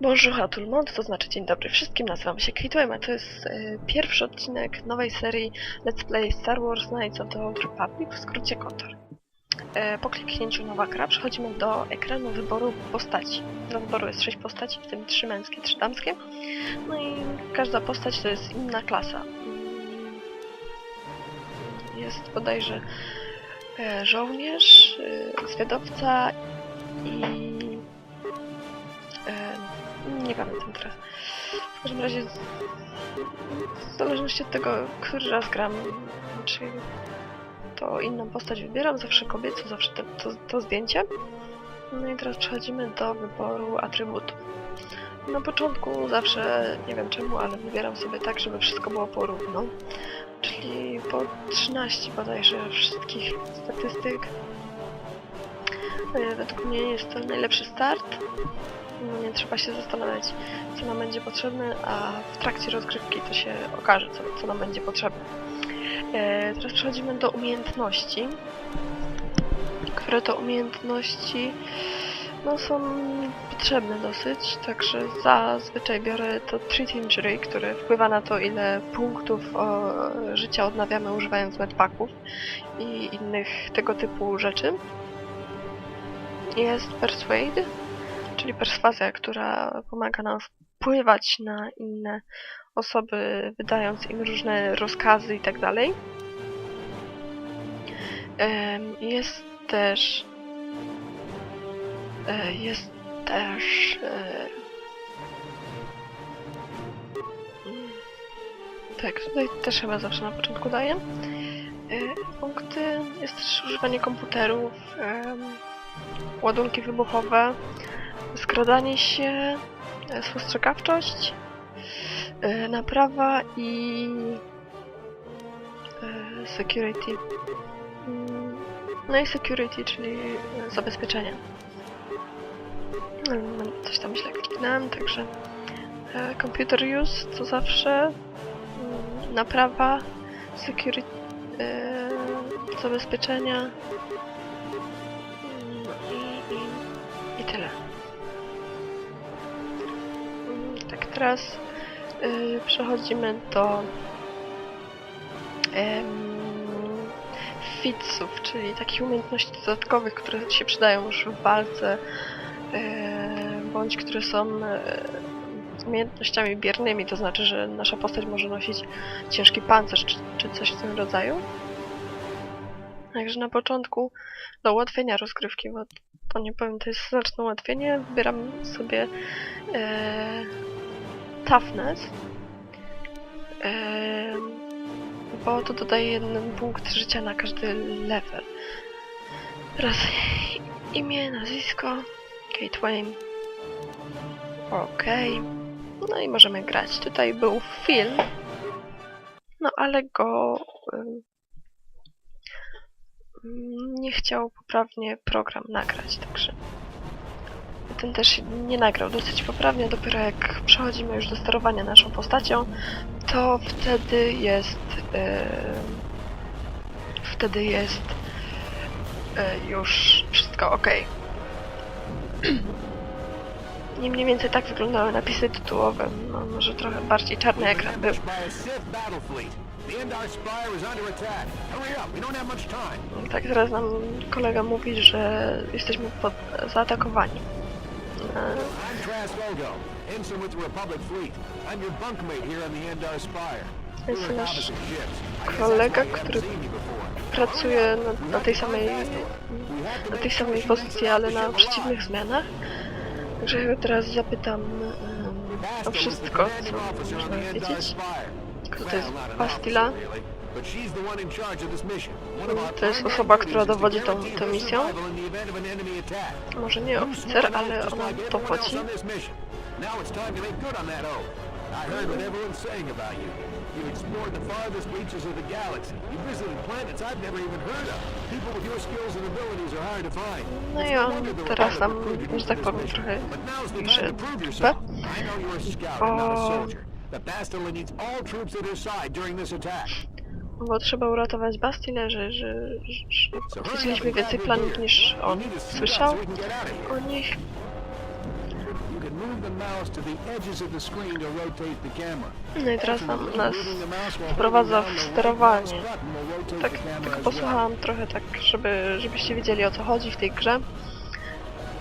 Bonjour à tout le monde, to znaczy dzień dobry wszystkim, nazywam się Kate a to jest e, pierwszy odcinek nowej serii Let's Play Star Wars Knights of the Old Republic, w skrócie KOTOR. E, po kliknięciu nowa gra przechodzimy do ekranu wyboru postaci. Do wyboru jest 6 postaci, w tym 3 męskie, 3 damskie. No i każda postać to jest inna klasa. Mm, Jest bodajże e, żołnierz, e, zwiadowca i nie pamiętam teraz. W każdym razie, w zależności od tego, który raz gram, czy to inną postać wybieram, zawsze kobiecą, zawsze te, to, to zdjęcie. No i teraz przechodzimy do wyboru atrybutów. Na początku zawsze, nie wiem czemu, ale wybieram sobie tak, żeby wszystko było porówno. Czyli po 13 bodajże wszystkich statystyk. E, Według mnie jest to najlepszy start. No, trzeba się zastanawiać, co nam będzie potrzebne, a w trakcie rozgrywki to się okaże, co, co nam będzie potrzebne. E, teraz przechodzimy do umiejętności, które to umiejętności no, są potrzebne dosyć, także zazwyczaj biorę to Treat Injury, które wpływa na to, ile punktów o, życia odnawiamy używając medpaków i innych tego typu rzeczy. Jest Persuade, czyli perswazja, która pomaga nam wpływać na inne osoby, wydając im różne rozkazy i tak dalej. Jest też e, jest też e, mm, tak, tutaj też chyba zawsze na początku daję. E, Punkty jest też używanie komputerów, ładunki wybuchowe, skradanie się, e, spostrzegawczość, e, naprawa i e, security. Mm, No i security, czyli zabezpieczenie. Mm, Coś tam źle kliknąłem, także computer use to zawsze mm, naprawa, security, zabezpieczenia teraz y, przechodzimy do fitsów, czyli takich umiejętności dodatkowych, które się przydają już w walce, e, bądź które są e, umiejętnościami biernymi, to znaczy, że nasza postać może nosić ciężki pancerz czy, czy coś w tym rodzaju. Także na początku do ułatwienia rozgrywki, bo to nie powiem, to jest znaczne ułatwienie, wybieram sobie e, toughness, e, bo to dodaje jeden punkt życia na każdy level. Teraz imię, nazwisko, Kate Wayne. Okej. No i możemy grać. Tutaj był film, no ale go mm, nie chciał poprawnie program nagrać, także ten też nie nagrał dosyć poprawnie. Dopiero jak przechodzimy już do sterowania naszą postacią, to wtedy jest ym, wtedy jest y, już wszystko ok. I mniej więcej tak wyglądały napisy tytułowe. No, może trochę bardziej czarny ekran był. Tak teraz nam kolega mówi, że jesteśmy pod, zaatakowani. I'm Trask Ogo, ensign with the Republic fleet. I'm your bunkmate here on the Endar Spire. Jest nasz kolega, który pracuje na, na tej samej na tej samej pozycji, ale na przeciwnych zmianach. Także ja teraz zapytam em, o wszystko, co można wiedzieć. Kto to jest Well, To jest osoba, która dowodzi tą, tą misją. Może nie oficer, ale ona dowodzi. to make good on that oath. I heard what everyone's saying about you. You've explored the farthest reaches of the galaxy. You've visited planets I've never even heard of. People with your skills and abilities are hard to find. No i on teraz nam, że tak powiem, trochę yourself. I know you're a scout and not a O. soldier. The Bastila needs all troops at her side during this attack. Bo trzeba uratować Bastille, że, że, że, więcej planet niż on słyszał o nich. No i teraz nam nas wprowadza w sterowanie. Tak, tylko posłuchałam trochę tak, żeby, żebyście wiedzieli o co chodzi w tej grze.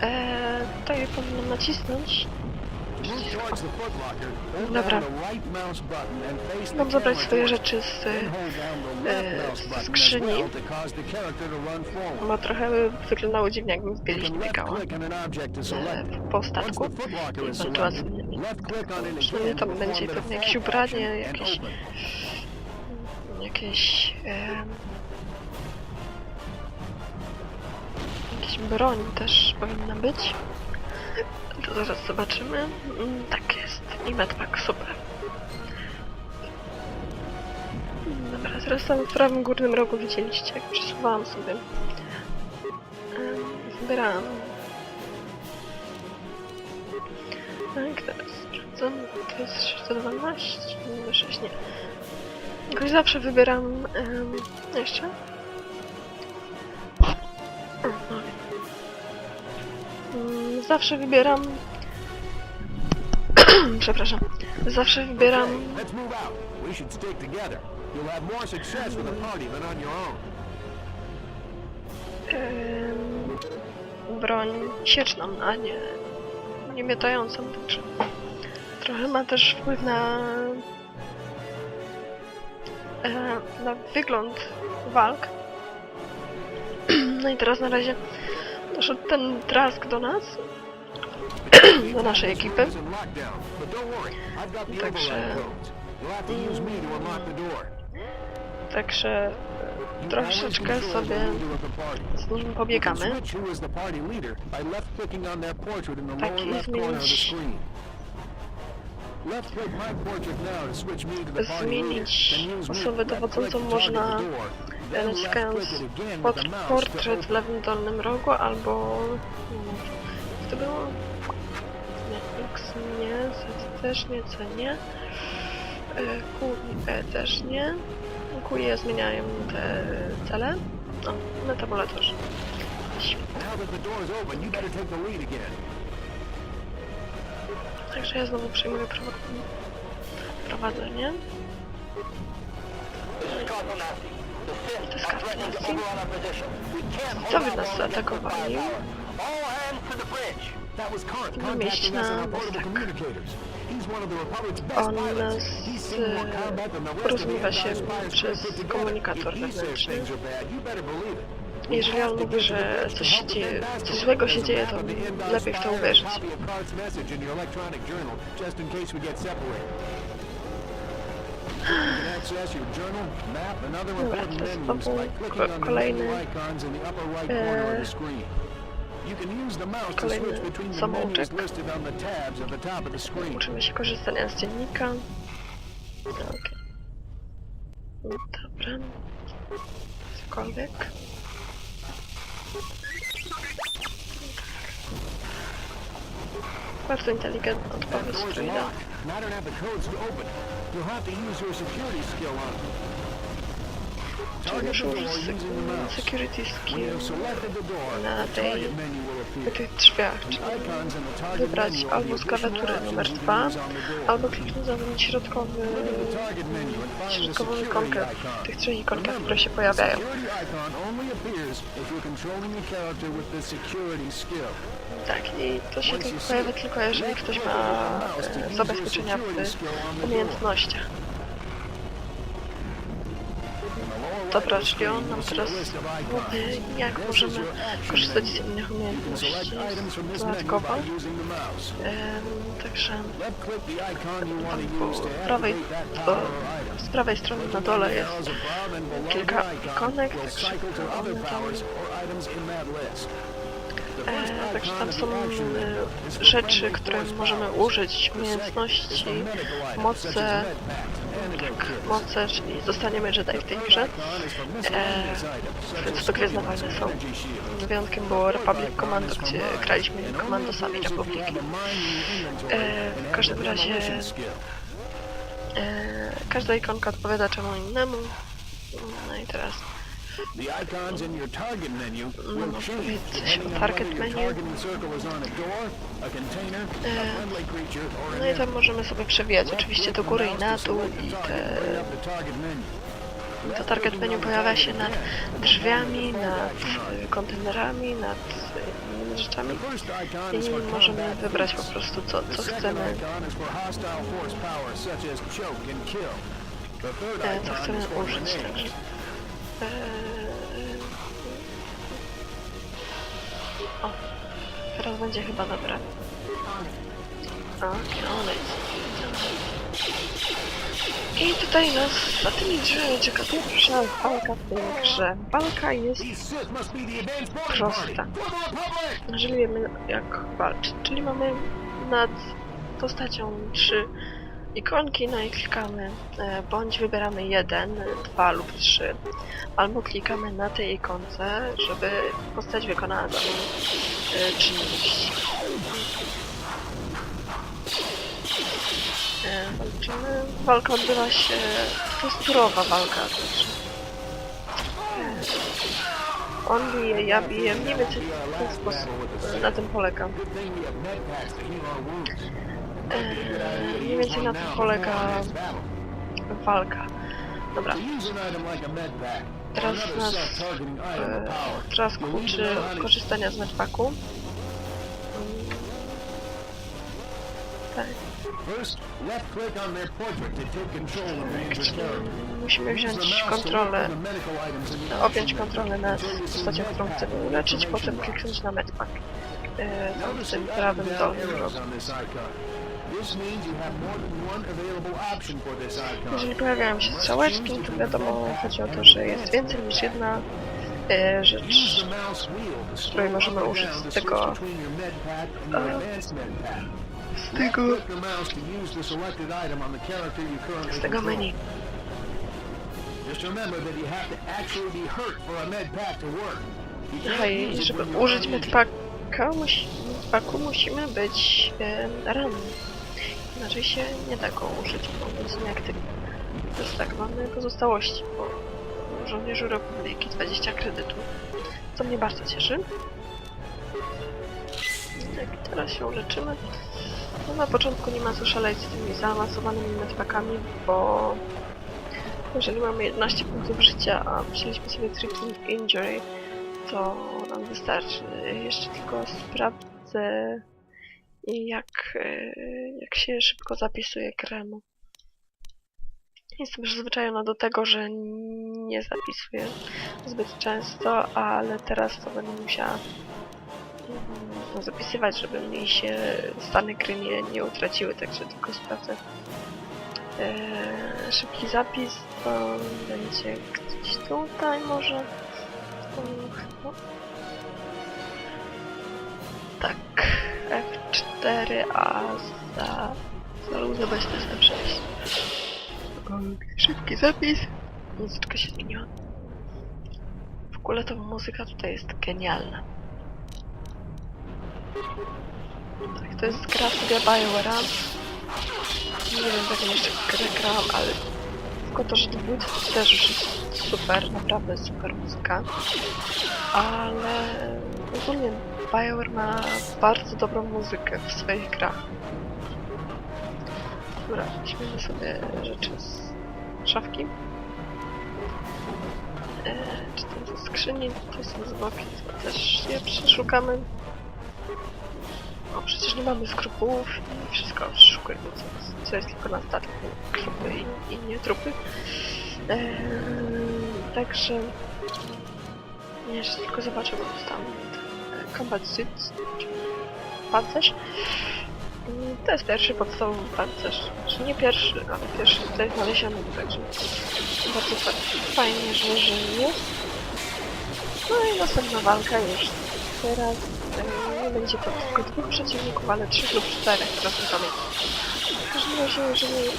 Eee, tutaj powinnam nacisnąć. Dobra. Mam zabrać swoje rzeczy z, e, skrzyni, bo trochę wyglądało dziwnie, jakbym w bieliźnie biegała e, po statku. Innymi. Przynajmniej tam będzie pewnie jakieś ubranie, jakieś, jakieś, e, jakieś broń też powinna być. To zaraz zobaczymy. Mm, Tak jest. I medpack, super. Dobra, teraz tam w prawym górnym rogu widzieliście, jak przesuwałam sobie. Em, Wybierałam. Tak, teraz sprawdzam. To jest 612, numer 6, nie. Jakoś zawsze wybieram... Um, jeszcze? Zawsze wybieram... Przepraszam. Zawsze wybieram broń sieczną, a nie, nie miotającą, także trochę ma też wpływ na, e, na wygląd walk. No i teraz na razie doszedł ten trask do nas, do naszej ekipy. Także-. Także You troszeczkę sobie z nim pobiegamy. switch who is the party leader by left-clicking on their portrait in the Tak, lower i left corner of the zmienić- Zmienić osobę dowodzącą można, e, naciskając pod portret w lewym dolnym rogu albo... To było? Nie, Z też nie, C nie. E, Q i E też nie. Q i E zmieniają te cele. O, metabulatorze. Świetnie. Now that the door's open, you better take the lead again. Także ja znowu przejmuję prowa- prowadzenie. To jest Kafkaski. Co wy nas zaatakowali? That was Kant No, contacting us on our portable communicators. He's one of the Republic's best pilots. He's seen more combat than the rest of the put together. If he says things are bad, you better believe it. Jeżeli on mówi, że coś się dzieje, coś złego się dzieje, to lepiej w to uwierzyć. Dobra, to jest kolejny, e, kolejny samouczek. Uczymy się korzystania z dziennika. Okej. Dobra. Cokolwiek. Bardzo inteligentna odpowiedź. Czyli Target the mouse. security skill na tej, na tych drzwiach, czyli wybrać albo z klawiatury numer you 2, can use on the door. albo kliknąć za ten środkowy, środkową ikonkę tych trzech ikonkach, które się pojawiają. Tak, i to się tylko pojawia tylko jeżeli ktoś ma e, zabezpieczenia w umiejętnościach. Dobra, czyli on nam teraz mówi, jak możemy korzystać z innych umiejętności dodatkowo. Em, Także po prawej, po, z prawej strony na dole jest kilka ikonek, także one tam E, także tam są e, rzeczy, które możemy użyć, umiejętności, moce, moce, czyli zostaniemy Jedi w tej grze. więc to Gwiezdne Wojny są. Wyjątkiem było Republic Commando, gdzie graliśmy komandosami Republiki. E, w każdym razie e, każda ikonka odpowiada czemu innemu. No i teraz The icons in your target menu No, will no, change depending target your menu. targeting circle is on a door, a container, a E, friendly creature, or an No i enemy. tam możemy sobie przewijać oczywiście do góry i na dół i te, to target menu pojawia się nad drzwiami, nad y, kontenerami, nad y, innymi rzeczami. I możemy wybrać po prostu co, co chcemy, e, co chcemy użyć. Także. O, teraz będzie chyba dobre. Okej, one I tutaj nas za tymi drzwiami czeka pierwsza walka w tej grze. Walka jest prosta. Jeżeli wiemy jak walczyć, czyli mamy nad postacią trzy ikonki, no i klikamy, e, bądź wybieramy jeden, dwa lub trzy, albo klikamy na tej ikonce, żeby postać wykonała daną e, czynność. E, walczymy. Walka odbywa się, to jest turowa walka, on bije, ja biję, mniej więcej w ten sposób, na tym polega. E, mniej więcej na tym polega walka. Dobra, teraz nas e, teraz uczy korzystania z medpaku. Tak, musimy wziąć kontrolę, objąć kontrolę nad postacią, którą chcemy uleczyć, potem kliknąć na medpak. E, tam w tym prawym dolnym rogu. Jeżeli pojawiają się strzałeczki, to wiadomo, chodzi o to, że jest więcej niż jedna e, rzecz, której możemy użyć z tego, z tego, z tego menu. You have for. You Aha, i żeby użyć medpacka, musi, medpaku musimy być e, ranni. Inaczej się nie da go użyć, bo jest nieaktywny. Jest tak, mamy pozostałości po żołnierzu Republiki 20 kredytów, co mnie bardzo cieszy. Tak, teraz się uleczymy. No, na początku nie ma co szaleć z tymi zaawansowanymi medpakami, bo jeżeli mamy 11 punktów życia, a wzięliśmy sobie Tricky Injury, to nam wystarczy. Jeszcze tylko sprawdzę, jak, e, jak się szybko zapisuje kremu. Jestem przyzwyczajona do tego, że nie zapisuję zbyt często, ale teraz to będę musiała mm, zapisywać, żeby mi się stany gry nie, utraciły, także tylko sprawdzę. Eee, szybki zapis to będzie gdzieś tutaj może. Och, no. F4, a za, za luzę bez F6. Szybki zapis. Muzyczka się zmieniła. W ogóle ta muzyka tutaj jest genialna. Tak, to jest gra sobie BioWare'a. Nie wiem, w jaką jeszcze grę grałam, ale tylko to, że to też już jest super, naprawdę super muzyka. Ale ogólnie BioWare ma bardzo dobrą muzykę w swoich grach. Dobra, weźmiemy sobie rzeczy z szafki. E, czy to ze skrzyni, to są zwłoki, to też je przeszukamy. O, przecież nie mamy skrupułów i wszystko przeszukujemy, co, co jest tylko na statku. Trupy i, i nie trupy. Eee, także... Jeszcze tylko zobaczę, bo tam e, combat suit, czyli pancerz. Mm, To jest pierwszy podstawowy pancerz. Znaczy nie pierwszy, ale pierwszy tutaj znaleziony, także bardzo fa- fajnie, że, że jest. No i następna walka już teraz e, nie będzie to tylko dwóch przeciwników, ale trzech lub czterech, teraz nie pamiętam. W każdym razie, jeżeli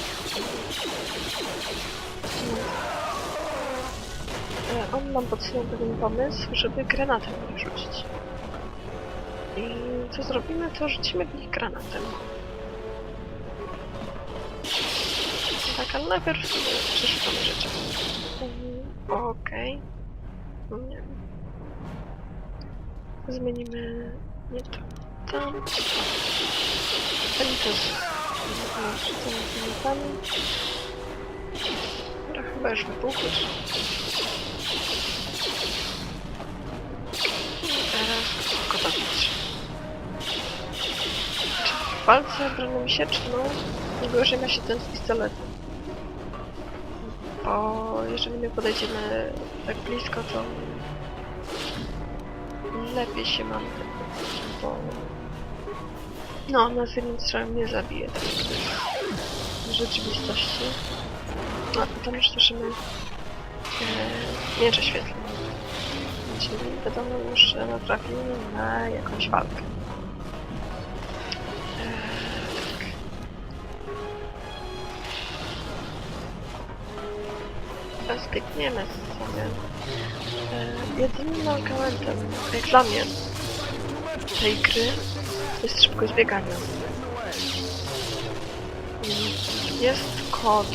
e, on nam podsunął pewien pomysł, żeby granatem rzucić. I co zrobimy, to rzucimy w nich granatem. Tak, ale najpierw sobie przeszukamy rzeczy. Okej. Nie wiem. Zmienimy nie to. Tam. Pani też. Tymi tam. Dobra, chyba już wybuchły. Walce bronią się, czy no? Gorzej ma się ten z pistoletem. Bo jeżeli my podejdziemy tak blisko, to lepiej się mam bo no, nas jednym strzałem nie zabije, tak w rzeczywistości. No, a tam już słyszymy e, miecze świetlne. Czyli wiadomo już, że natrafimy na jakąś walkę. Teraz biegniemy sobie. Jedynym mankamentem, jak dla mnie, tej gry jest szybkość biegania. Mm, Jest kod,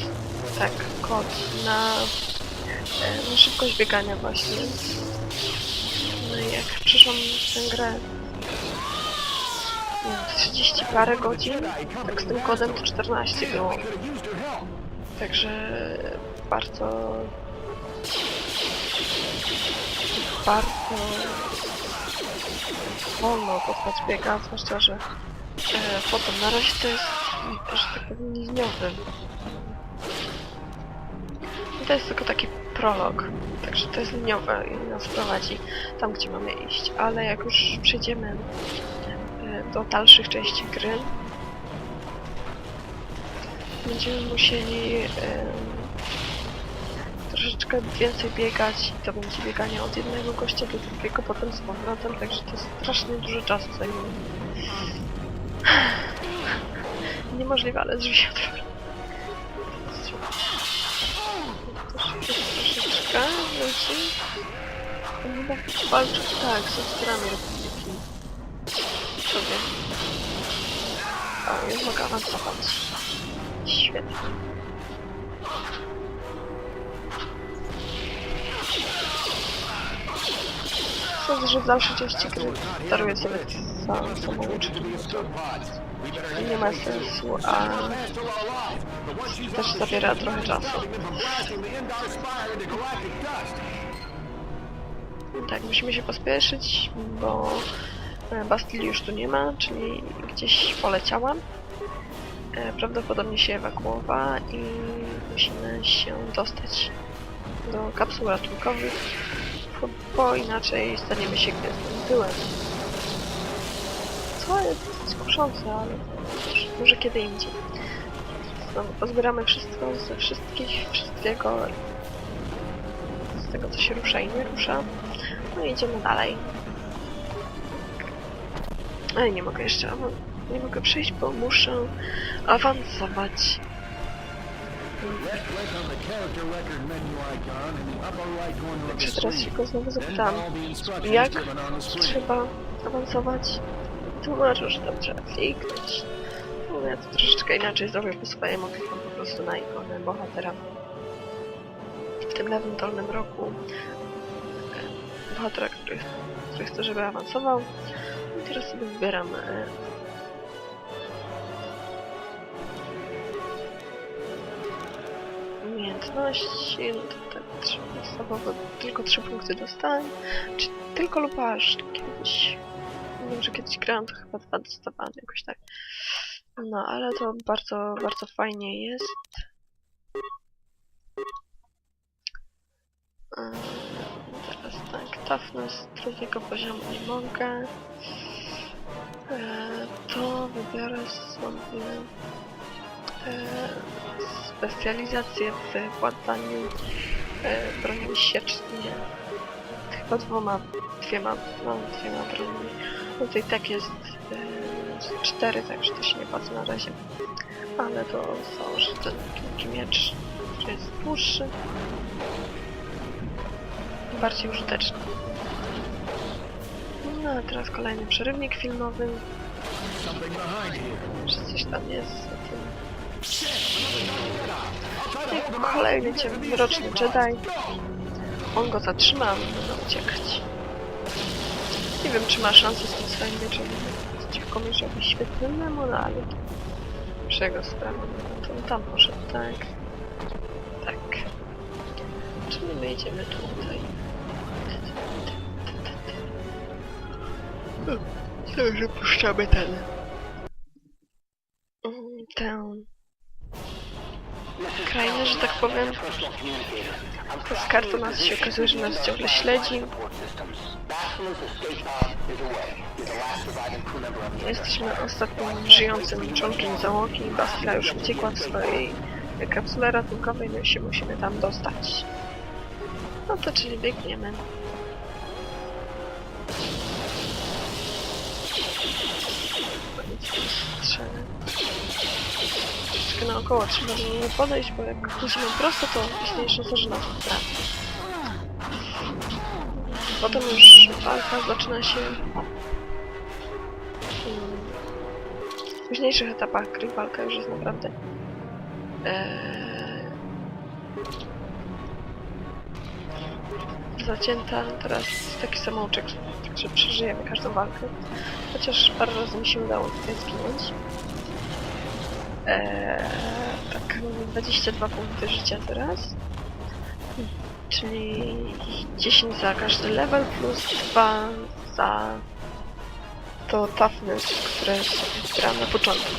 tak, kod na, e, na szybkość biegania właśnie. No i jak przyszłam tę grę nie wiem, 30 parę godzin, tak z tym kodem to 14 było. Także bardzo bardzo wolno postać biega, zwłaszcza, że e, potem na razie to jest, że tak powiem, liniowy. I to jest tylko taki prolog, także to jest liniowe i nas prowadzi tam, gdzie mamy iść, ale jak już przejdziemy e, do dalszych części gry, będziemy musieli troszeczkę więcej biegać i to będzie bieganie od jednego gościa do drugiego, potem z powrotem, także to strasznie dużo czasu zajmuje. Niemożliwe, ale drzwi się otworzą. Troszeczkę. Oni tak walczą, tak, z oficerami Republiki. Sobie. O, już mogę awansować. Świetnie. Sądzę, że w dalszej części gry daruję sobie sam samouczek. Nie ma sensu, a też zabiera trochę czasu. Tak, musimy się pospieszyć, bo e, Bastili już tu nie ma, czyli gdzieś poleciałam. E, Prawdopodobnie się ewakuowała i musimy się dostać do kapsuł ratunkowych, bo- bo inaczej staniemy się gwiezdnym tyłem. Co jest kuszące, ale może kiedy indziej. Znowu pozbieramy wszystko ze wszystkich, wszystkiego z tego co się rusza i nie rusza. No i idziemy dalej. Ale nie mogę jeszcze, nie mogę przejść, bo muszę awansować. Left click on the character record menu icon in the upper right corner of the Także teraz się go znowu zapytam, jak trzeba awansować. Tłumaczę, że tam trzeba kliknąć. No ja to troszeczkę inaczej zrobię po swojemu, klikam po prostu na ikonę bohatera. W tym lewym dolnym rogu e, bohatera, który, który chce, żeby awansował. I teraz sobie wybieram e, umiejętności, no to tak podstawowe, tylko trzy punkty dostałem. Czy tylko lub aż kiedyś. Wiem, że kiedyś grałam, to chyba dwa dostawałam jakoś tak. No, ale to bardzo, bardzo fajnie jest. Eee, Teraz tak, toughness drugiego poziomu nie mogę. Eee, To wybiorę sobie specjalizację w władaniu eee, bronią siecznie. Chyba dwoma, dwiema, no dwiema broniami. No to i tak jest e, cztery, także to się nie płacę na razie. Ale to założę ten długi miecz, który jest dłuższy. Bardziej użyteczny. No a teraz kolejny przerywnik filmowy. Czy coś tam jest out. kolejny ciemnoroczny Jedi. On go zatrzyma, a my uciekać. Nie wiem, czy ma szansę z tym swoim mieczem przeciwko mieczowi świetlnemu, no ale to już jego sprawa. No to tam poszedł, tak. Tak. Czyli my idziemy tutaj. Dobrze, puszczamy ten. Że tak powiem. Z nas się okazuje, że nas ciągle śledzi. Jesteśmy ostatnim żyjącym członkiem załogi. Bastila już uciekła w swojej kapsule ratunkowej, no i się musimy tam dostać. No to czyli biegniemy. Strzelę. Troszeczkę naokoło trzeba do niego podejść, bo jak pójdziemy prosto, to istnieje szansa, że nas. Potem już walka zaczyna się w późniejszych etapach gry walka już jest naprawdę eee, zacięta. Teraz taki samouczek, że przeżyjemy każdą walkę. Chociaż parę razy mi się udało tutaj zginąć. Eee, tak, mam 22 punkty życia teraz. Czyli 10 za każdy level plus 2 za to toughness, które zbieram na początku.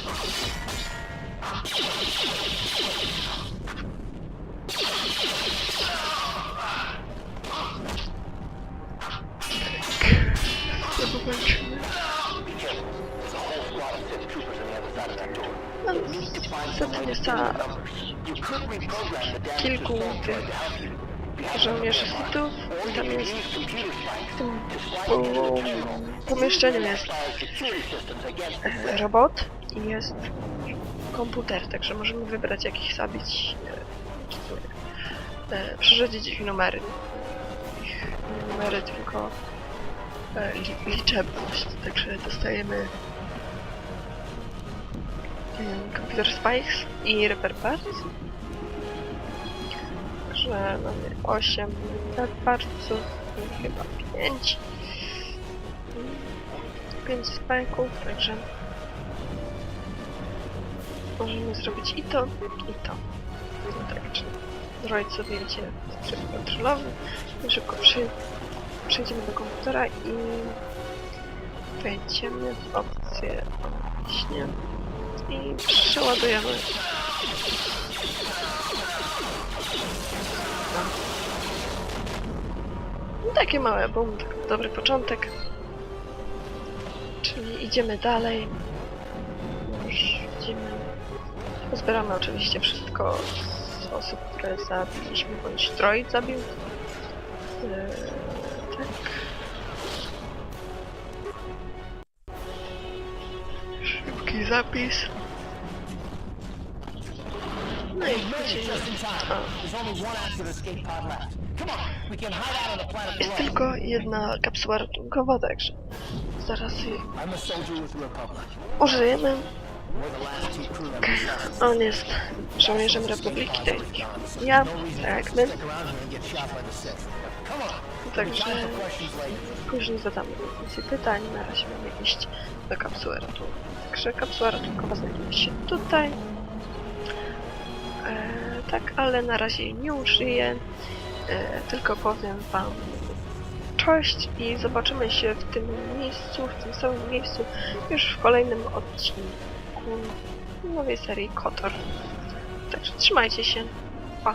300 kilku tych żołnierzy Hitów. Tam jest w tym pomieszczeniu jest robot i jest komputer, także możemy wybrać jakich zabić. E, przerzucić ich numery. Ich numery tylko e, liczebność, także dostajemy Computer Spikes i Repair Parts. Także mamy 8 parców i chyba 5. 5 spajków, także możemy zrobić i to, i to. No tak, czyli zrobić sobie wiecie, tryb kontrolowy. Szybko przy, przejdziemy do komputera i wejdziemy w opcję właśnie i przeładujemy No, takie małe tak dobry początek. Czyli idziemy dalej. Już widzimy. Pozbieramy oczywiście wszystko z osób, które zabiliśmy, bądź droid zabił. Eee, tak. Szybki zapis. Jest tylko jedna kapsuła ratunkowa, także zaraz jej użyjemy. On jest żołnierzem Republiki, jak ja, tak my. Także później zadamy więcej pytań. Na razie mamy iść do kapsuły ratunkowej. Także kapsuła ratunkowa znajduje się tutaj. E, tak, ale na razie jej nie użyję. E, tylko powiem Wam cześć i zobaczymy się w tym miejscu, w tym samym miejscu już w kolejnym odcinku nowej serii Kotor. Także trzymajcie się. Pa!